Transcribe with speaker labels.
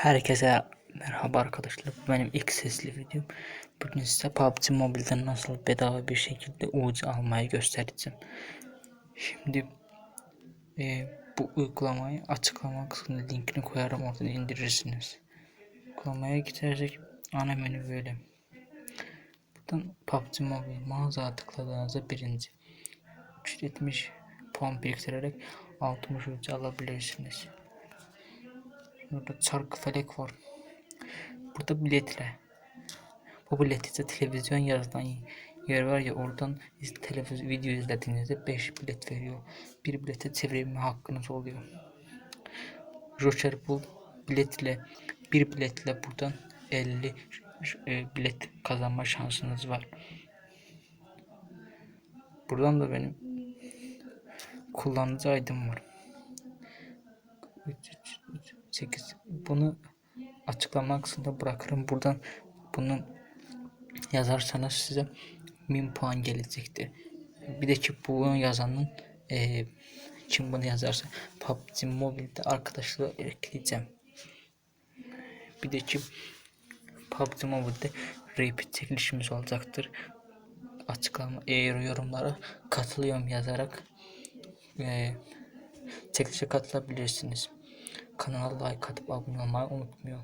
Speaker 1: Herkese merhaba arkadaşlar. Bu benim ilk sesli videom. Bugün size PUBG Mobile'den nasıl bedava bir şekilde UC almayı göstereceğim. Şimdi e, bu uygulamayı açıklama kısmında linkini koyarım oradan indirirsiniz. Uygulamaya gidersek ana menü böyle. Buradan PUBG Mobile mağazaya tıkladığınızda birinci 370 puan biriktirerek 60 UC alabilirsiniz. Burada çarkı felek var. Burada biletle. Bu bilet ise televizyon yazılan yer var ya oradan iz- televizyon video izlediğinizde 5 bilet veriyor. Bir bilete çevirme hakkınız oluyor. Joker Pool biletle bir biletle buradan 50 ş- e, bilet kazanma şansınız var. Buradan da benim kullanıcı aydım var. 8 bunu açıklama kısmında bırakırım. Buradan bunu yazarsanız size 1000 puan gelecektir. Bir de ki bunu yazanın eee, kim bunu yazarsa PUBG Mobile'de arkadaşlığı ekleyeceğim. Bir de ki PUBG Mobile'de repeat çekilişimiz olacaktır. Açıklama eğer yorumlara katılıyorum yazarak eee çekilişe katılabilirsiniz. Kanala like atıp abone olmayı unutmayın.